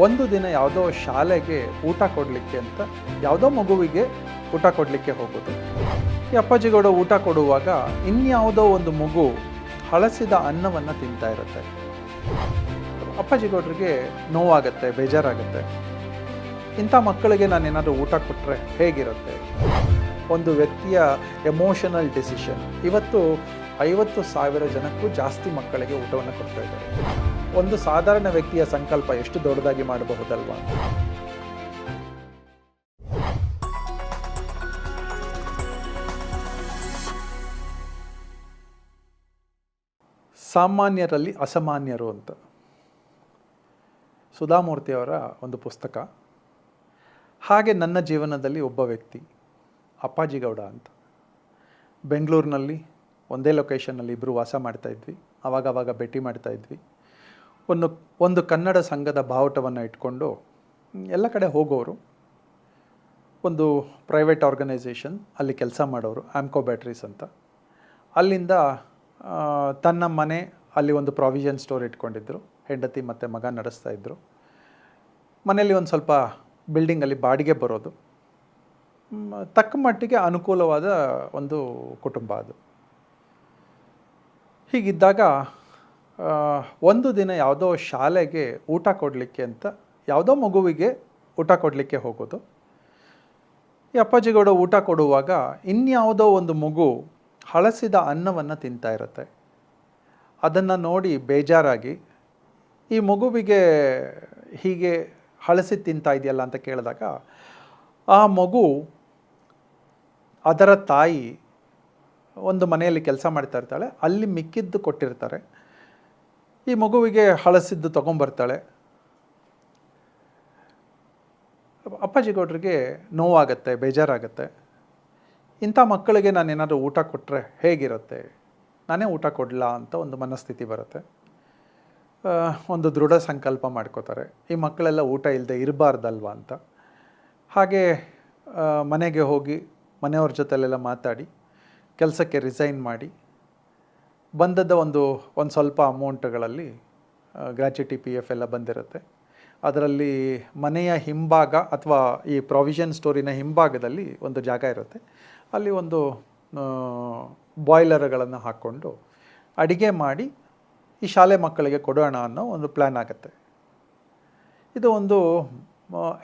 ಒಂದು ದಿನ ಯಾವುದೋ ಶಾಲೆಗೆ ಊಟ ಕೊಡಲಿಕ್ಕೆ ಅಂತ ಯಾವುದೋ ಮಗುವಿಗೆ ಊಟ ಕೊಡಲಿಕ್ಕೆ ಹೋಗೋದು. ಈ ಅಪ್ಪಾಜಿಗೌಡ ಊಟ ಕೊಡುವಾಗ ಇನ್ಯಾವುದೋ ಒಂದು ಮಗು ಹಳಸಿದ ಅನ್ನವನ್ನು ತಿಂತಾ ಇರುತ್ತೆ. ಅಪ್ಪಾಜಿಗೌಡರಿಗೆ ನೋವಾಗುತ್ತೆ, ಬೇಜಾರಾಗುತ್ತೆ. ಇಂಥ ಮಕ್ಕಳಿಗೆ ನಾನು ಏನಾದರೂ ಊಟ ಕೊಟ್ಟರೆ ಹೇಗಿರುತ್ತೆ? ಒಂದು ವ್ಯಕ್ತಿಯ ಎಮೋಷನಲ್ ಡಿಸಿಷನ್. ಇವತ್ತು ಐವತ್ತು ಸಾವಿರ ಜನಕ್ಕೂ ಜಾಸ್ತಿ ಮಕ್ಕಳಿಗೆ ಊಟವನ್ನು ಕೊಡ್ತಾ ಇದ್ದಾರೆ. ಒಂದು ಸಾಧಾರಣ ವ್ಯಕ್ತಿಯ ಸಂಕಲ್ಪ ಎಷ್ಟು ದೊಡ್ಡದಾಗಿ ಮಾಡಬಹುದಲ್ವಾ? ಸಾಮಾನ್ಯರಲ್ಲಿ ಅಸಾಮಾನ್ಯರು ಅಂತ. ಸುಧಾಮೂರ್ತಿಯವರ ಒಂದು ಪುಸ್ತಕ. ಹಾಗೆ ನನ್ನ ಜೀವನದಲ್ಲಿ ಒಬ್ಬ ವ್ಯಕ್ತಿ ಅಪ್ಪಾಜಿಗೌಡ ಅಂತ. ಬೆಂಗಳೂರಿನಲ್ಲಿ ಒಂದೇ ಲೊಕೇಶನ್ನಲ್ಲಿ ಇಬ್ಬರು ವಾಸ ಮಾಡ್ತಾಯಿದ್ವಿ ಆವಾಗ ಭೇಟಿ ಮಾಡ್ತಾ ಇದ್ವಿ. ಒಂದು ಒಂದು ಕನ್ನಡ ಸಂಘದ ಬಾವುಟವನ್ನು ಇಟ್ಕೊಂಡು ಎಲ್ಲ ಕಡೆ ಹೋಗೋರು, ಒಂದು ಪ್ರೈವೇಟ್ ಆರ್ಗನೈಸೇಷನ್ ಅಲ್ಲಿ ಕೆಲಸ ಮಾಡೋರು, ಆಮ್ಕೋ ಬ್ಯಾಟ್ರೀಸ್ ಅಂತ. ಅಲ್ಲಿಂದ ತನ್ನ ಮನೆ ಅಲ್ಲಿ ಒಂದು ಪ್ರಾವಿಷನ್ ಸ್ಟೋರ್ ಇಟ್ಕೊಂಡಿದ್ದರು ಹೆಂಡತಿ ಮತ್ತು ಮಗ ನಡೆಸ್ತಾ ಇದ್ದರು ಮನೆಯಲ್ಲಿ ಒಂದು ಸ್ವಲ್ಪ ಬಿಲ್ಡಿಂಗಲ್ಲಿ ಬಾಡಿಗೆ ಬರೋದು. ತಕ್ಕ ಮಟ್ಟಿಗೆ ಅನುಕೂಲವಾದ ಒಂದು ಕುಟುಂಬ ಅದು. ಹೀಗಿದ್ದಾಗ ಒಂದು ದಿನ ಯಾವುದೋ ಶಾಲೆಗೆ ಊಟ ಕೊಡಲಿಕ್ಕೆ ಅಂತ, ಯಾವುದೋ ಮಗುವಿಗೆ ಊಟ ಕೊಡಲಿಕ್ಕೆ ಹೋಗೋದು. ಈ ಅಪ್ಪಾಜಿಗೌಡ ಊಟ ಕೊಡುವಾಗ ಇನ್ಯಾವುದೋ ಒಂದು ಮಗು ಹಳಸಿದ ಅನ್ನವನ್ನು ತಿಂತಾ ಇರುತ್ತೆ. ಅದನ್ನು ನೋಡಿ ಬೇಜಾರಾಗಿ, ಈ ಮಗುವಿಗೆ ಹೀಗೆ ಹಳಸಿ ತಿಂತಾ ಇದೆಯಲ್ಲ ಅಂತ ಕೇಳಿದಾಗ, ಆ ಮಗು ಅದರ ತಾಯಿ ಒಂದು ಮನೆಯಲ್ಲಿ ಕೆಲಸ ಮಾಡ್ತಾ ಇರ್ತಾಳೆ, ಅಲ್ಲಿ ಮಿಕ್ಕಿದ್ದು ಕೊಟ್ಟಿರ್ತಾರೆ. ಈ ಮಗುವಿಗೆ ಹಳಸಿದ್ದು ತಗೊಂಬರ್ತಾಳೆ. ಅಪ್ಪಾಜಿ ಗೌಡ್ರಿಗೆ ನೋವಾಗತ್ತೆ, ಬೇಜಾರಾಗತ್ತೆ. ಇಂಥ ಮಕ್ಕಳಿಗೆ ನಾನು ಏನಾದರೂ ಊಟ ಕೊಟ್ಟರೆ ಹೇಗಿರುತ್ತೆ? ನಾನೇ ಊಟ ಕೊಡಲ ಅಂತ ಒಂದು ಮನಸ್ಥಿತಿ ಬರುತ್ತೆ. ಒಂದು ದೃಢ ಸಂಕಲ್ಪ ಮಾಡ್ಕೋತಾರೆ. ಈ ಮಕ್ಕಳೆಲ್ಲ ಊಟ ಇಲ್ಲದೆ ಇರಬಾರ್ದಲ್ವ ಅಂತ. ಹಾಗೆ ಮನೆಗೆ ಹೋಗಿ ಮನೆಯವ್ರ ಜೊತೆಲೆಲ್ಲ ಮಾತಾಡಿ, ಕೆಲಸಕ್ಕೆ ರಿಸೈನ್ ಮಾಡಿ ಬಂದದ ಒಂದು ಒಂದು ಸ್ವಲ್ಪ ಅಮೌಂಟ್ಗಳಲ್ಲಿ ಗ್ರ್ಯಾಚ್ಯುಟಿ ಪಿ ಎಫ್ ಎಲ್ಲ ಬಂದಿರುತ್ತೆ. ಅದರಲ್ಲಿ ಮನೆಯ ಹಿಂಭಾಗ ಅಥವಾ ಈ ಪ್ರಾವಿಷನ್ ಸ್ಟೋರಿನ ಹಿಂಭಾಗದಲ್ಲಿ ಒಂದು ಜಾಗ ಇರುತ್ತೆ. ಅಲ್ಲಿ ಒಂದು ಬಾಯ್ಲರ್ಗಳನ್ನು ಹಾಕ್ಕೊಂಡು ಅಡಿಗೆ ಮಾಡಿ ಈ ಶಾಲೆ ಮಕ್ಕಳಿಗೆ ಕೊಡೋಣ ಅನ್ನೋ ಒಂದು ಪ್ಲ್ಯಾನ್ ಆಗುತ್ತೆ. ಇದು ಒಂದು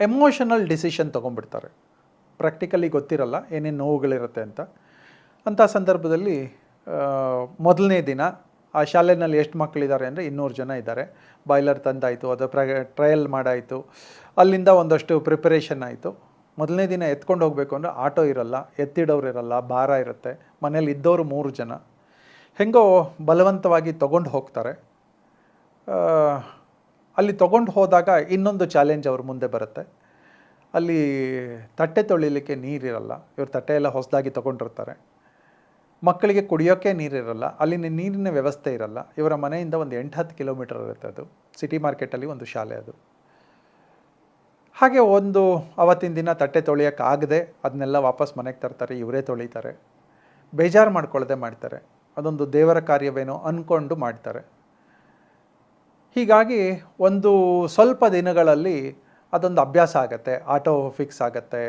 ಎಮೋಷನಲ್ ಡಿಸಿಷನ್ ತೊಗೊಂಡ್ಬಿಡ್ತಾರೆ. ಪ್ರಾಕ್ಟಿಕಲಿ ಗೊತ್ತಿರಲ್ಲ ಏನೇನು ನೋವುಗಳಿರುತ್ತೆ ಅಂತ. ಅಂಥ ಸಂದರ್ಭದಲ್ಲಿ ಮೊದಲನೇ ದಿನ ಆ ಶಾಲೆಯಲ್ಲಿ ಎಷ್ಟು ಮಕ್ಕಳಿದ್ದಾರೆ ಅಂದರೆ ಇನ್ನೂರು ಜನ ಇದ್ದಾರೆ. ಬಾಯ್ಲರ್ ತಂದಾಯಿತು, ಅದು ಪ್ರ, ಟ್ರಯಲ್ ಮಾಡಾಯಿತು. ಅಲ್ಲಿಂದ ಒಂದಷ್ಟು ಪ್ರಿಪರೇಷನ್ ಆಯಿತು. ಮೊದಲನೇ ದಿನ ಎತ್ಕೊಂಡು ಹೋಗಬೇಕು ಅಂದರೆ ಆಟೋ ಇರಲ್ಲ, ಎತ್ತಿಡೋರು ಇರಲ್ಲ, ಭಾರ ಇರುತ್ತೆ. ಮನೇಲಿ ಇದ್ದವರು ಮೂರು ಜನ. ಹೆಂಗೋ ಬಲವಂತವಾಗಿ ತೊಗೊಂಡು ಹೋಗ್ತಾರೆ. ಅಲ್ಲಿ ತೊಗೊಂಡು ಹೋದಾಗ ಇನ್ನೊಂದು ಚಾಲೆಂಜ್ ಅವ್ರ ಮುಂದೆ ಬರುತ್ತೆ. ಅಲ್ಲಿ ತಟ್ಟೆ ತೊಳಿಲಿಕ್ಕೆ ನೀರಿರಲ್ಲ, ಇವ್ರು ತಟ್ಟೆ ಎಲ್ಲ ಹೊಸದಾಗಿ ತೊಗೊಂಡಿರ್ತಾರೆ. ಮಕ್ಕಳಿಗೆ ಕುಡಿಯೋಕ್ಕೆ ನೀರಿರಲ್ಲ, ಅಲ್ಲಿನ ನೀರಿನ ವ್ಯವಸ್ಥೆ ಇರಲ್ಲ. ಇವರ ಮನೆಯಿಂದ ಒಂದು ಎಂಟು ಹತ್ತು ಕಿಲೋಮೀಟರ್ ಇರುತ್ತೆ ಅದು. ಸಿಟಿ ಮಾರ್ಕೆಟಲ್ಲಿ ಒಂದು ಶಾಲೆ ಅದು. ಹಾಗೆ ಒಂದು ಅವತ್ತಿನ ದಿನ ತಟ್ಟೆ ತೊಳೆಯೋಕ್ಕಾಗದೆ ಅದನ್ನೆಲ್ಲ ವಾಪಸ್ ಮನೆಗೆ ತರ್ತಾರೆ, ಇವರೇ ತೊಳಿತಾರೆ. ಬೇಜಾರು ಮಾಡ್ಕೊಳ್ಳದೆ ಮಾಡ್ತಾರೆ. ಅದೊಂದು ದೇವರ ಕಾರ್ಯವೇನೋ ಅಂದ್ಕೊಂಡು ಮಾಡ್ತಾರೆ. ಹೀಗಾಗಿ ಒಂದು ಸ್ವಲ್ಪ ದಿನಗಳಲ್ಲಿ ಅದೊಂದು ಅಭ್ಯಾಸ ಆಗುತ್ತೆ, ಆಟೋ ಫಿಕ್ಸ್ ಆಗುತ್ತೆ,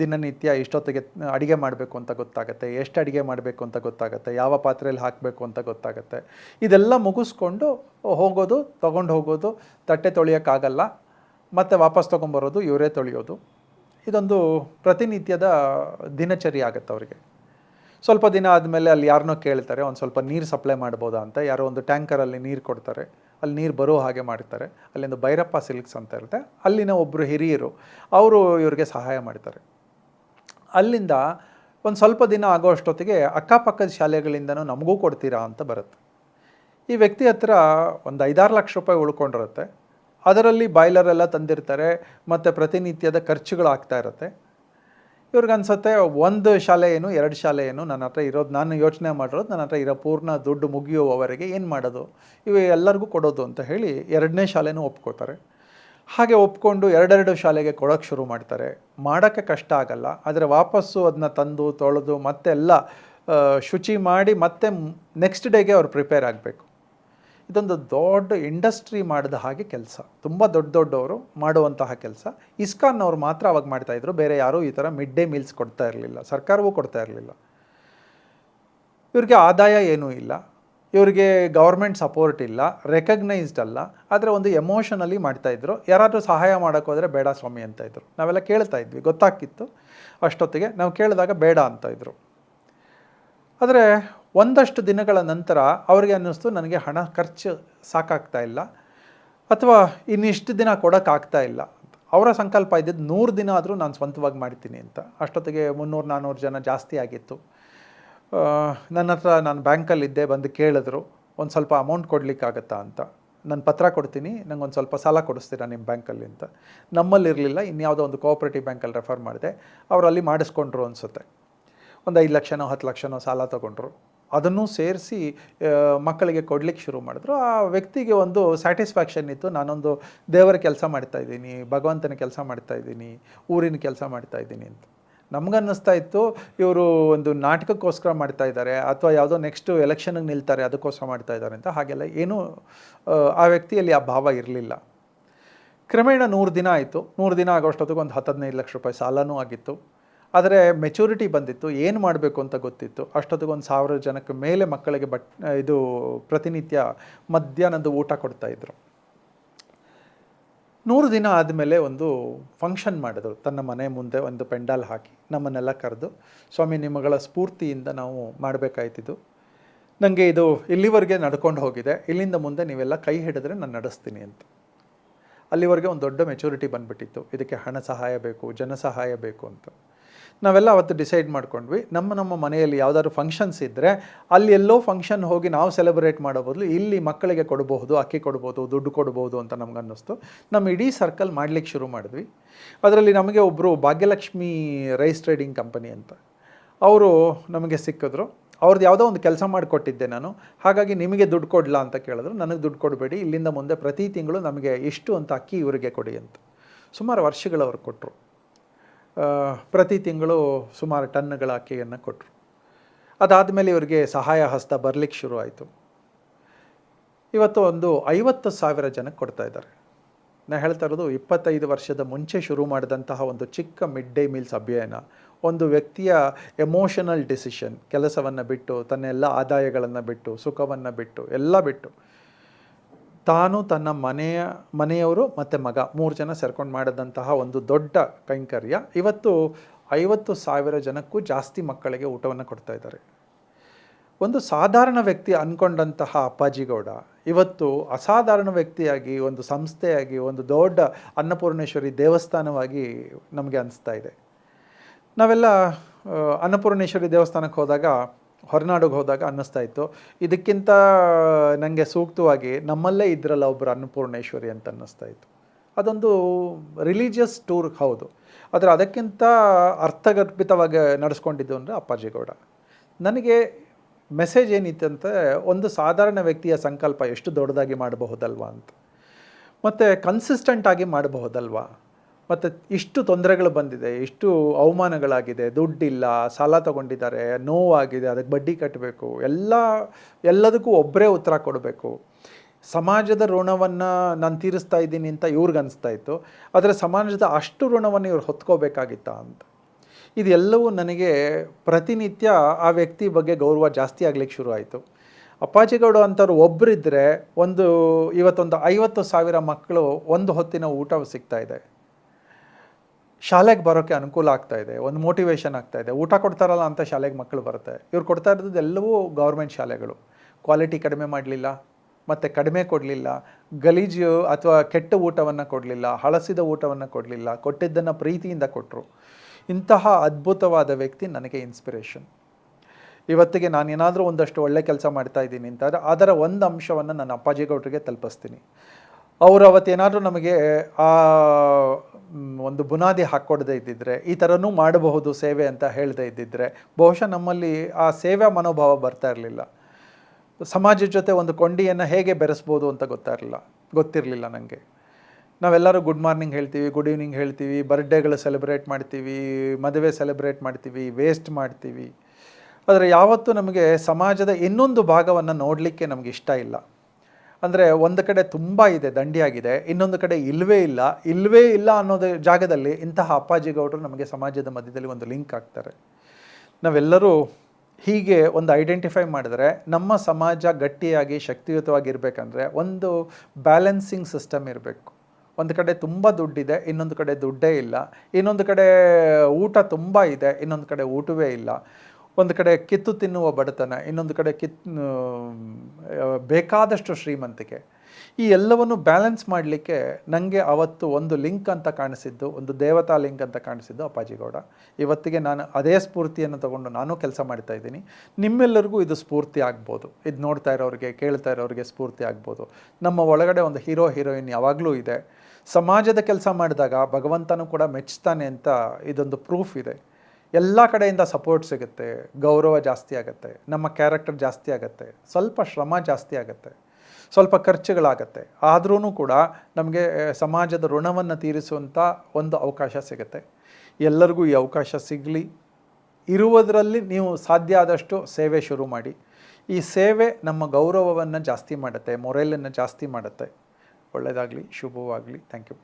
ದಿನನಿತ್ಯ ಇಷ್ಟೊತ್ತಿಗೆ ಅಡುಗೆ ಮಾಡಬೇಕು ಅಂತ ಗೊತ್ತಾಗುತ್ತೆ, ಎಷ್ಟು ಅಡುಗೆ ಮಾಡಬೇಕು ಅಂತ ಗೊತ್ತಾಗುತ್ತೆ, ಯಾವ ಪಾತ್ರೆಯಲ್ಲಿ ಹಾಕಬೇಕು ಅಂತ ಗೊತ್ತಾಗುತ್ತೆ. ಇದೆಲ್ಲ ಮುಗಿಸ್ಕೊಂಡು ಹೋಗೋದು, ತೊಗೊಂಡು ಹೋಗೋದು, ತಟ್ಟೆ ತೊಳೆಯೋಕ್ಕಾಗಲ್ಲ, ಮತ್ತು ವಾಪಸ್ ತೊಗೊಂಬರೋದು, ಇವರೇ ತೊಳೆಯೋದು. ಇದೊಂದು ಪ್ರತಿನಿತ್ಯದ ದಿನಚರಿ ಆಗುತ್ತೆ ಅವರಿಗೆ. ಸ್ವಲ್ಪ ದಿನ ಆದಮೇಲೆ ಅಲ್ಲಿ ಯಾರನ್ನೋ ಕೇಳ್ತಾರೆ, ಒಂದು ಸ್ವಲ್ಪ ನೀರು ಸಪ್ಲೈ ಮಾಡ್ಬೋದಾ ಅಂತ, ಯಾರೋ ಒಂದು ಟ್ಯಾಂಕರಲ್ಲಿ ನೀರು ಕೊಡ್ತಾರೆ. ಅಲ್ಲಿ ನೀರು ಬರೋ ಹಾಗೆ ಮಾಡ್ತಾರೆ ಅಲ್ಲಿಂದ ಭೈರಪ್ಪ ಸಿಲ್ಕ್ಸ್ ಅಂತ ಇರುತ್ತೆ. ಅಲ್ಲಿನ ಒಬ್ಬರು ಹಿರಿಯರು, ಅವರು ಇವ್ರಿಗೆ ಸಹಾಯ ಮಾಡ್ತಾರೆ ಅಲ್ಲಿಂದ ಒಂದು ಸ್ವಲ್ಪ ದಿನ ಆಗೋ ಅಷ್ಟೊತ್ತಿಗೆ ಅಕ್ಕಪಕ್ಕದ ಶಾಲೆಗಳಿಂದನೂ ನಮಗೂ ಕೊಡ್ತೀರಾ ಅಂತ ಬರುತ್ತೆ. ಈ ವ್ಯಕ್ತಿ ಹತ್ರ ಒಂದು ಐದಾರು ಲಕ್ಷ ರೂಪಾಯಿ ಉಳ್ಕೊಂಡಿರುತ್ತೆ. ಅದರಲ್ಲಿ ಬಾಯ್ಲರೆಲ್ಲ ತಂದಿರ್ತಾರೆ, ಮತ್ತು ಪ್ರತಿನಿತ್ಯದ ಖರ್ಚುಗಳು ಆಗ್ತಾ ಇರುತ್ತೆ. ಇವ್ರಿಗೆ ಅನ್ಸುತ್ತೆ ಒಂದು ಶಾಲೆ ಏನು ಎರಡು ಶಾಲೆ ಏನು ನನ್ನ ಹತ್ರ ಇರೋದು, ನಾನು ಯೋಚನೆ ಮಾಡಿರೋದು ನನ್ನ ಹತ್ರ ಇರೋ ಪೂರ್ಣ ದುಡ್ಡು ಮುಗಿಯುವವರೆಗೆ ಏನು ಮಾಡೋದು? ಇವು ಎಲ್ಲರಿಗೂ ಕೊಡೋದು ಅಂತ ಹೇಳಿ ಎರಡನೇ ಶಾಲೆನೂ ಒಪ್ಕೋತಾರೆ. ಹಾಗೆ ಒಪ್ಕೊಂಡು ಎರಡೆರಡು ಶಾಲೆಗೆ ಕೊಡೋಕೆ ಶುರು ಮಾಡ್ತಾರೆ. ಮಾಡೋಕ್ಕೆ ಕಷ್ಟ ಆಗಲ್ಲ, ಆದರೆ ವಾಪಸ್ಸು ಅದನ್ನ ತಂದು ತೊಳೆದು ಮತ್ತೆಲ್ಲ ಶುಚಿ ಮಾಡಿ ಮತ್ತೆ ನೆಕ್ಸ್ಟ್ ಡೇಗೆ ಅವ್ರು ಪ್ರಿಪೇರ್ ಆಗಬೇಕು. ಇದೊಂದು ದೊಡ್ಡ ಇಂಡಸ್ಟ್ರಿ ಮಾಡಿದ ಹಾಗೆ ಕೆಲಸ. ತುಂಬ ದೊಡ್ಡ ದೊಡ್ಡವರು ಮಾಡುವಂತಹ ಕೆಲಸ. ಇಸ್ಕಾನ್ ಅವರು ಮಾತ್ರ ಅವಾಗ ಮಾಡ್ತಾಯಿದ್ರು ಬೇರೆ ಯಾರೂ ಈ ಥರ ಮಿಡ್ ಡೇ ಮೀಲ್ಸ್ ಕೊಡ್ತಾ ಇರಲಿಲ್ಲ. ಸರ್ಕಾರವೂ ಕೊಡ್ತಾ ಇರಲಿಲ್ಲ. ಇವ್ರಿಗೆ ಆದಾಯ ಏನೂ ಇಲ್ಲ. ಇವರಿಗೆ ಗೌರ್ಮೆಂಟ್ ಸಪೋರ್ಟ್ ಇಲ್ಲ. ರೆಕಗ್ನೈಸ್ಡ್ ಅಲ್ಲ. ಆದರೆ ಒಂದು ಎಮೋಷನಲಿ ಮಾಡ್ತಾಯಿದ್ರು ಯಾರಾದರೂ ಸಹಾಯ ಮಾಡೋಕ್ಕೆ ಬೇಡ ಸ್ವಾಮಿ ಅಂತ ಇದ್ರು. ನಾವೆಲ್ಲ ಕೇಳ್ತಾ ಇದ್ವಿ. ಗೊತ್ತಾಗ್ತಿತ್ತು. ಅಷ್ಟೊತ್ತಿಗೆ ನಾವು ಕೇಳಿದಾಗ ಬೇಡ ಅಂತ ಇದ್ರು. ಆದರೆ ಒಂದಷ್ಟು ದಿನಗಳ ನಂತರ ಅವರಿಗೆ ಅನ್ನಿಸ್ತು, ನನಗೆ ಹಣ ಖರ್ಚು ಸಾಕಾಗ್ತಾ ಇಲ್ಲ ಅಥವಾ ಇನ್ನಿಷ್ಟು ದಿನ ಕೊಡೋಕ್ಕಾಗ್ತಾ ಇಲ್ಲ. ಅವರ ಸಂಕಲ್ಪ ಇದ್ದಿದ್ದು ನೂರು ದಿನ ಆದರೂ ನಾನು ಸ್ವಂತವಾಗಿ ಮಾಡ್ತೀನಿ ಅಂತ. ಅಷ್ಟೊತ್ತಿಗೆ ಮುನ್ನೂರು ನಾನ್ನೂರು ಜನ ಜಾಸ್ತಿ ಆಗಿತ್ತು. ನನ್ನ ಹತ್ರ ನಾನು ಬ್ಯಾಂಕಲ್ಲಿದ್ದೆ ಬಂದು ಕೇಳಿದ್ರು. ಒಂದು ಸ್ವಲ್ಪ ಅಮೌಂಟ್ ಕೊಡಲಿಕ್ಕಾಗತ್ತಾ ಅಂತ. ನಾನು ಪತ್ರ ಕೊಡ್ತೀನಿ, ನಂಗೆ ಒಂದು ಸ್ವಲ್ಪ ಸಾಲ ಕೊಡಿಸ್ತೀರಾ ನಿಮ್ಮ ಬ್ಯಾಂಕಲ್ಲಿ ಅಂತ. ನಮ್ಮಲ್ಲಿರಲಿಲ್ಲ ಇನ್ಯಾವುದೋ ಒಂದು ಕೋಆಪ್ರೇಟಿವ್ ಬ್ಯಾಂಕಲ್ಲಿ ರೆಫರ್ ಮಾಡಿದೆ. ಅವರಲ್ಲಿ ಮಾಡಿಸ್ಕೊಂಡ್ರು ಅನಿಸುತ್ತೆ. ಒಂದು ಐದು ಲಕ್ಷನೋ, ಹತ್ತು ಲಕ್ಷನೋ ಸಾಲ ತೊಗೊಂಡ್ರು. ಅದನ್ನು ಸೇರಿಸಿ ಮಕ್ಕಳಿಗೆ ಕೊಡ್ಲಿಕ್ಕೆ ಶುರು ಮಾಡಿದ್ರು. ಆ ವ್ಯಕ್ತಿಗೆ ಒಂದು ಸ್ಯಾಟಿಸ್ಫ್ಯಾಕ್ಷನ್ ಇತ್ತು. ನಾನೊಂದು ದೇವರ ಕೆಲಸ ಮಾಡ್ತಾ ಇದ್ದೀನಿ ಭಗವಂತನ ಕೆಲಸ ಮಾಡ್ತಾ ಇದ್ದೀನಿ ಊರಿನ ಕೆಲಸ ಮಾಡ್ತಾ ಇದ್ದೀನಿ ಅಂತ. ನಮಗನ್ನಿಸ್ತಾ ಇತ್ತು ಇವರು ಒಂದು ನಾಟಕಕ್ಕೋಸ್ಕರ ಮಾಡ್ತಾ ಇದ್ದಾರೆ ಅಥವಾ ಯಾವುದೋ ನೆಕ್ಸ್ಟ್ ಎಲೆಕ್ಷನ್ಗೆ ನಿಲ್ತಾರೆ ಅದಕ್ಕೋಸ್ಕರ ಮಾಡ್ತಾ ಇದ್ದಾರೆ ಅಂತ. ಹಾಗೆಲ್ಲ ಏನೂ ಆ, ವ್ಯಕ್ತಿಯಲ್ಲಿ ಆ ಭಾವ ಇರಲಿಲ್ಲ. ಕ್ರಮೇಣ ನೂರು ದಿನ ಆಯಿತು. ನೂರು ದಿನ ಆಗೋಷ್ಟೊತ್ತಿಗೆ ಒಂದು ಹತ್ತು ಹದಿನೈದು ಲಕ್ಷ ರೂಪಾಯಿ ಸಾಲನೂ ಆಗಿತ್ತು. ಆದರೆ ಮೆಚುರಿಟಿ ಬಂದಿತ್ತು, ಏನು ಮಾಡಬೇಕು ಅಂತ ಗೊತ್ತಿತ್ತು. ಅಷ್ಟೊತ್ತಿಗೆ ಒಂದು ಸಾವಿರ ಜನಕ್ಕೆ ಮೇಲೆ ಮಕ್ಕಳಿಗೆ ಬಟ್, ಇದು ಪ್ರತಿನಿತ್ಯ ಮಧ್ಯಾಹ್ನದ ಊಟ ಕೊಡ್ತಾಯಿದ್ರು ನೂರು ದಿನ ಆದಮೇಲೆ ಒಂದು ಫಂಕ್ಷನ್ ಮಾಡಿದ್ರು. ತನ್ನ ಮನೆ ಮುಂದೆ ಒಂದು ಪೆಂಡಾಲ್ ಹಾಕಿ, ನಮ್ಮನ್ನೆಲ್ಲ ಕರೆದು, ಸ್ವಾಮಿ, ನಿಮ್ಮಗಳ ಸ್ಫೂರ್ತಿಯಿಂದ ನಾವು ಮಾಡಬೇಕಾಯ್ತಿದ್ದು. ನನಗೆ ಇದು ಇಲ್ಲಿವರೆಗೆ ನಡ್ಕೊಂಡು ಹೋಗಿದೆ. ಇಲ್ಲಿಂದ ಮುಂದೆ ನೀವೆಲ್ಲ ಕೈ ಹಿಡಿದ್ರೆ ನಾನು ನಡೆಸ್ತೀನಿ ಅಂತ. ಅಲ್ಲಿವರೆಗೆ ಒಂದು ದೊಡ್ಡ ಮೆಚುರಿಟಿ ಬಂದುಬಿಟ್ಟಿತ್ತು. ಇದಕ್ಕೆ ಹಣ ಸಹಾಯ ಬೇಕು, ಜನ ಸಹಾಯ ಬೇಕು ಅಂತ. ನಾವೆಲ್ಲ ಅವತ್ತು ಡಿಸೈಡ್ ಮಾಡ್ಕೊಂಡ್ವಿ. ನಮ್ಮ ನಮ್ಮ ಮನೆಯಲ್ಲಿ ಯಾವುದಾದ್ರು ಫಂಕ್ಷನ್ಸ್ ಇದ್ದರೆ ಅಲ್ಲಿ ಎಲ್ಲೋ ಫಂಕ್ಷನ್ ಹೋಗಿ ನಾವು ಸೆಲೆಬ್ರೇಟ್ ಮಾಡೋ ಬದಲು ಇಲ್ಲಿ ಮಕ್ಕಳಿಗೆ ಕೊಡಬಹುದು, ಅಕ್ಕಿ ಕೊಡ್ಬೋದು ದುಡ್ಡು ಕೊಡ್ಬೋದು ಅಂತ ನಮ್ಗೆ ಅನ್ನಿಸ್ತು. ನಮ್ಮ ಇಡೀ ಸರ್ಕಲ್ ಮಾಡಲಿಕ್ಕೆ ಶುರು ಮಾಡಿದ್ವಿ. ಅದರಲ್ಲಿ ನಮಗೆ ಒಬ್ಬರು ಭಾಗ್ಯಲಕ್ಷ್ಮಿ ರೈಸ್ ಟ್ರೇಡಿಂಗ್ ಕಂಪನಿ ಅಂತ. ಅವರು ನಮಗೆ ಸಿಕ್ಕಿದ್ರು. ಅವ್ರದ್ದು ಯಾವುದೋ ಒಂದು ಕೆಲಸ ಮಾಡಿಕೊಟ್ಟಿದ್ದೆ ನಾನು. ಹಾಗಾಗಿ ನಿಮಗೆ ದುಡ್ಡು ಕೊಡಲ ಅಂತ ಕೇಳಿದ್ರು. ನನಗೆ ದುಡ್ಡು ಕೊಡಬೇಡಿ. ಇಲ್ಲಿಂದ ಮುಂದೆ ಪ್ರತಿ ತಿಂಗಳು ನಮಗೆ ಇಷ್ಟು ಅಂತ ಅಕ್ಕಿ ಇವರಿಗೆ ಕೊಡಿ ಅಂತ. ಸುಮಾರು ವರ್ಷಗಳವರು ಕೊಟ್ಟರು ಪ್ರತಿ ತಿಂಗಳು ಸುಮಾರು ಟನ್ನುಗಳ ಅಕ್ಕಿಯನ್ನು ಕೊಟ್ಟರು. ಅದಾದಮೇಲೆ ಇವರಿಗೆ ಸಹಾಯ ಹಸ್ತ ಬರಲಿಕ್ಕೆ ಶುರು ಆಯಿತು ಇವತ್ತು ಒಂದು ಐವತ್ತು ಸಾವಿರ ಜನಕ್ಕೆ ಕೊಡ್ತಾ ಇದ್ದಾರೆ. ನಾನು ಹೇಳ್ತಾ ಇರೋದು ಇಪ್ಪತ್ತೈದು ವರ್ಷದ ಮುಂಚೆ ಶುರು ಮಾಡಿದಂತಹ ಒಂದು ಚಿಕ್ಕ ಮಿಡ್ ಡೇ ಮೀಲ್ಸ್ ಅಭಿಯಾನ ಒಂದು ವ್ಯಕ್ತಿಯ ಎಮೋಷನಲ್ ಡಿಸಿಷನ್, ಕೆಲಸವನ್ನು ಬಿಟ್ಟು, ತನ್ನೆಲ್ಲ ಆದಾಯಗಳನ್ನು ಬಿಟ್ಟು, ಸುಖವನ್ನು ಬಿಟ್ಟು, ಎಲ್ಲ ಬಿಟ್ಟು. ತಾನು ತನ್ನ ಮನೆಯ, ಮನೆಯವರು ಮತ್ತು ಮಗ ಮೂರು ಜನ ಸೇರ್ಕೊಂಡು ಮಾಡಿದಂತಹ ಒಂದು ದೊಡ್ಡ ಕೈಂಕರ್ಯ ಇವತ್ತು ಐವತ್ತು ಸಾವಿರ ಜನಕ್ಕೂ ಜಾಸ್ತಿ ಮಕ್ಕಳಿಗೆ ಊಟವನ್ನು ಕೊಡ್ತಾ ಇದ್ದಾರೆ. ಒಂದು ಸಾಧಾರಣ ವ್ಯಕ್ತಿ ಅಂದ್ಕೊಂಡಂತಹ ಅಪ್ಪಾಜಿಗೌಡ ಇವತ್ತು ಅಸಾಧಾರಣ ವ್ಯಕ್ತಿಯಾಗಿ, ಒಂದು ಸಂಸ್ಥೆಯಾಗಿ, ಒಂದು ದೊಡ್ಡ ಅನ್ನಪೂರ್ಣೇಶ್ವರಿ ದೇವಸ್ಥಾನವಾಗಿ ನಮಗೆ ಅನಿಸ್ತಾ ಇದೆ. ನಾವೆಲ್ಲ ಅನ್ನಪೂರ್ಣೇಶ್ವರಿ ದೇವಸ್ಥಾನಕ್ಕೆ ಹೋದಾಗ ಹೊರನಾಡಿಗೆ ಹೋದಾಗ ಅನ್ನಿಸ್ತಾ ಇತ್ತು. ಇದಕ್ಕಿಂತ ನನಗೆ ಸೂಕ್ತವಾಗಿ ನಮ್ಮಲ್ಲೇ ಇದ್ರಲ್ಲ ಒಬ್ಬರು ಅನ್ನಪೂರ್ಣೇಶ್ವರಿ ಅಂತ ಅನ್ನಿಸ್ತಾ ಇತ್ತು. ಅದೊಂದು ರಿಲಿಜಿಯಸ್ ಟೂರ್ ಹೌದು. ಆದರೆ ಅದಕ್ಕಿಂತ ಅರ್ಥಗರ್ಭಿತವಾಗಿ ನಡೆಸ್ಕೊಂಡಿದ್ದು ಅಂದರೆ ಅಪ್ಪಾಜಿಗೌಡ ನನಗೆ ಮೆಸೇಜ್ ಏನಿತ್ತಂತೆ, ಒಂದು ಸಾಧಾರಣ ವ್ಯಕ್ತಿಯ ಸಂಕಲ್ಪ ಎಷ್ಟು ದೊಡ್ಡದಾಗಿ ಮಾಡಬಹುದಲ್ವಾ ಅಂತ. ಮತ್ತು ಕನ್ಸಿಸ್ಟೆಂಟಾಗಿ ಮಾಡಬಹುದಲ್ವಾ? ಮತ್ತು ಇಷ್ಟು ತೊಂದರೆಗಳು ಬಂದಿದೆ, ಇಷ್ಟು ಅವಮಾನಗಳಾಗಿದೆ, ದುಡ್ಡಿಲ್ಲ, ಸಾಲ ತಗೊಂಡಿದ್ದಾರೆ, ನೋವಾಗಿದೆ, ಅದಕ್ಕೆ ಬಡ್ಡಿ ಕಟ್ಟಬೇಕು, ಎಲ್ಲ, ಎಲ್ಲದಕ್ಕೂ ಒಬ್ಬರೇ ಉತ್ತರ ಕೊಡಬೇಕು. ಸಮಾಜದ ಋಣವನ್ನು ನಾನು ತೀರಿಸ್ತಾ ಇದ್ದೀನಿ ಅಂತ ಇವ್ರಿಗೆ ಅನಿಸ್ತಾ ಇತ್ತು, ಆದರೆ ಸಮಾಜದ ಅಷ್ಟು ಋಣವನ್ನು ಇವ್ರು ಹೊತ್ಕೋಬೇಕಾಗಿತ್ತಾ ಅಂತ. ಇದೆಲ್ಲವೂ ನನಗೆ ಪ್ರತಿನಿತ್ಯ ಆ ವ್ಯಕ್ತಿ ಬಗ್ಗೆ ಗೌರವ ಜಾಸ್ತಿ ಆಗ್ಲಿಕ್ಕೆ ಶುರು ಆಯಿತು. ಅಪ್ಪಾಜಿಗೌಡ ಅಂಥವ್ರು ಒಬ್ಬರಿದ್ದರೆ ಒಂದು, ಇವತ್ತೊಂದು ಐವತ್ತು ಸಾವಿರ ಮಕ್ಕಳು ಒಂದು ಹೊತ್ತಿನ ಊಟ ಸಿಗ್ತಾ ಇದೆ. ಶಾಲೆಗೆ ಬರೋಕ್ಕೆ ಅನುಕೂಲ ಆಗ್ತಾ ಇದೆ, ಒಂದು ಮೋಟಿವೇಶನ್ ಆಗ್ತಾ ಇದೆ. ಊಟ ಕೊಡ್ತಾರಲ್ಲ ಅಂತ ಶಾಲೆಗೆ ಮಕ್ಕಳು ಬರುತ್ತೆ. ಇವ್ರು ಕೊಡ್ತಾ ಇರೋದು ಎಲ್ಲವೂ ಗೌರ್ಮೆಂಟ್ ಶಾಲೆಗಳು. ಕ್ವಾಲಿಟಿ ಕಡಿಮೆ ಮಾಡಲಿಲ್ಲ, ಮತ್ತು ಕಡಿಮೆ ಕೊಡಲಿಲ್ಲ, ಗಲೀಜು ಅಥವಾ ಕೆಟ್ಟ ಊಟವನ್ನು ಕೊಡಲಿಲ್ಲ, ಹಳಸಿದ ಊಟವನ್ನು ಕೊಡಲಿಲ್ಲ, ಕೊಟ್ಟಿದ್ದನ್ನು ಪ್ರೀತಿಯಿಂದ ಕೊಟ್ಟರು ಇಂತಹ ಅದ್ಭುತವಾದ ವ್ಯಕ್ತಿ ನನಗೆ ಇನ್ಸ್ಪಿರೇಷನ್ ಇವತ್ತಿಗೆ ನಾನು ಏನಾದರೂ ಒಂದಷ್ಟು ಒಳ್ಳೆ ಕೆಲಸ ಮಾಡ್ತಾ ಇದ್ದೀನಿ ಅಂತಾದ್ರೆ ಅದರ ಒಂದು ಅಂಶವನ್ನು ನನ್ನ ಅಪ್ಪಾಜಿಗೌಡರಿಗೆ ತಲುಪಿಸ್ತೀನಿ. ಅವರು ಅವತ್ತೇನಾದರೂ ನಮಗೆ ಆ ಒಂದು ಬುನಾದಿ ಹಾಕ್ಕೊಡದೆ ಇದ್ದಿದ್ರೆ, ಈ ಥರನೂ ಮಾಡಬಹುದು ಸೇವೆ ಅಂತ ಹೇಳದೇ ಇದ್ದಿದ್ರೆ, ಬಹುಶಃ ನಮ್ಮಲ್ಲಿ ಆ ಸೇವಾ ಮನೋಭಾವ ಬರ್ತಾ ಇರಲಿಲ್ಲ. ಸಮಾಜದ ಜೊತೆ ಒಂದು ಕೊಂಡಿಯನ್ನು ಹೇಗೆ ಬೆರೆಸ್ಬೋದು ಅಂತ ಗೊತ್ತಿರಲಿಲ್ಲ ಗೊತ್ತಿರಲಿಲ್ಲ ನನಗೆ ನಾವೆಲ್ಲರೂ ಗುಡ್ ಮಾರ್ನಿಂಗ್ ಹೇಳ್ತೀವಿ ಗುಡ್ ಈವ್ನಿಂಗ್ ಹೇಳ್ತೀವಿ ಬರ್ಡೇಗಳು ಸೆಲೆಬ್ರೇಟ್ ಮಾಡ್ತೀವಿ, ಮದುವೆ ಸೆಲೆಬ್ರೇಟ್ ಮಾಡ್ತೀವಿ ವೇಸ್ಟ್ ಮಾಡ್ತೀವಿ. ಆದರೆ ಯಾವತ್ತೂ ನಮಗೆ ಸಮಾಜದ ಇನ್ನೊಂದು ಭಾಗವನ್ನು ನೋಡಲಿಕ್ಕೆ ನಮಗೆ ಇಷ್ಟ ಇಲ್ಲ. ಅಂದರೆ ಒಂದು ಕಡೆ ತುಂಬ ಇದೆ, ದಂಡಿಯಾಗಿದೆ, ಇನ್ನೊಂದು ಕಡೆ ಇಲ್ಲವೇ ಇಲ್ಲ. ಇಲ್ಲವೇ ಇಲ್ಲ ಅನ್ನೋದು ಜಾಗದಲ್ಲಿ ಇಂತಹ ಅಪ್ಪಾಜಿ ಗೌಡರು ನಮಗೆ ಸಮಾಜದ ಮಧ್ಯದಲ್ಲಿ ಒಂದು ಲಿಂಕ್ ಆಗ್ತಾರೆ ನಾವೆಲ್ಲರೂ ಹೀಗೆ ಒಂದು ಐಡೆಂಟಿಫೈ ಮಾಡಿದ್ರೆ ನಮ್ಮ ಸಮಾಜ ಗಟ್ಟಿಯಾಗಿ, ಶಕ್ತಿಯುತವಾಗಿರಬೇಕಂದ್ರೆ ಒಂದು ಬ್ಯಾಲೆನ್ಸಿಂಗ್ ಸಿಸ್ಟಮ್ ಇರಬೇಕು. ಒಂದು ಕಡೆ ತುಂಬ ದುಡ್ಡಿದೆ, ಇನ್ನೊಂದು ಕಡೆ ದುಡ್ಡೇ ಇಲ್ಲ. ಇನ್ನೊಂದು ಕಡೆ ಊಟ ತುಂಬ ಇದೆ, ಇನ್ನೊಂದು ಕಡೆ ಊಟವೇ ಇಲ್ಲ. ಒಂದು ಕಡೆ ಕಿತ್ತು ತಿನ್ನುವ ಬಡತನ, ಇನ್ನೊಂದು ಕಡೆ ಕಿತ್ ಬೇಕಾದಷ್ಟು ಶ್ರೀಮಂತಿಕೆ. ಈ ಎಲ್ಲವನ್ನು ಬ್ಯಾಲೆನ್ಸ್ ಮಾಡಲಿಕ್ಕೆ ನನಗೆ ಅವತ್ತು ಒಂದು ಲಿಂಕ್ ಅಂತ ಕಾಣಿಸಿದ್ದು, ಒಂದು ದೇವತಾ ಲಿಂಕ್ ಅಂತ ಕಾಣಿಸಿದ್ದು ಅಪ್ಪಾಜಿಗೌಡ ಇವತ್ತಿಗೆ ನಾನು ಅದೇ ಸ್ಫೂರ್ತಿಯನ್ನು ತಗೊಂಡು ನಾನು ಕೆಲಸ ಮಾಡ್ತಾ ಇದ್ದೀನಿ. ನಿಮ್ಮೆಲ್ಲರಿಗೂ ಇದು ಸ್ಫೂರ್ತಿ ಆಗ್ಬೋದು. ಇದು ನೋಡ್ತಾ ಇರೋರಿಗೆ, ಕೇಳ್ತಾ ಇರೋರಿಗೆ ಸ್ಫೂರ್ತಿ ಆಗ್ಬೋದು. ನಮ್ಮ ಒಳಗಡೆ ಒಂದು ಹೀರೋ, ಹೀರೋಯಿನ್ ಯಾವಾಗಲೂ ಇದೆ. ಸಮಾಜದ ಕೆಲಸ ಮಾಡಿದಾಗ ಭಗವಂತನೂ ಕೂಡ ಮೆಚ್ಚುತ್ತಾನೆ ಅಂತ ಇದೊಂದು ಪ್ರೂಫ್ ಇದೆ. ಎಲ್ಲ ಕಡೆಯಿಂದ ಸಪೋರ್ಟ್ ಸಿಗುತ್ತೆ, ಗೌರವ ಜಾಸ್ತಿ ಆಗುತ್ತೆ, ನಮ್ಮ ಕ್ಯಾರೆಕ್ಟರ್ ಜಾಸ್ತಿ ಆಗುತ್ತೆ, ಸ್ವಲ್ಪ ಶ್ರಮ ಜಾಸ್ತಿ ಆಗುತ್ತೆ, ಸ್ವಲ್ಪ ಖರ್ಚುಗಳಾಗತ್ತೆ. ಆದ್ರೂ ಕೂಡ ನಮಗೆ ಸಮಾಜದ ಋಣವನ್ನು ತೀರಿಸುವಂಥ ಒಂದು ಅವಕಾಶ ಸಿಗುತ್ತೆ. ಎಲ್ಲರಿಗೂ ಈ ಅವಕಾಶ ಸಿಗಲಿ. ಇರುವುದರಲ್ಲಿ ನೀವು ಸಾಧ್ಯ ಆದಷ್ಟು ಸೇವೆ ಶುರು ಮಾಡಿ. ಈ ಸೇವೆ ನಮ್ಮ ಗೌರವವನ್ನು ಜಾಸ್ತಿ ಮಾಡುತ್ತೆ ಮೊರೆಲನ್ನು ಜಾಸ್ತಿ ಮಾಡುತ್ತೆ. ಒಳ್ಳೆಯದಾಗಲಿ ಶುಭವಾಗಲಿ. Thank you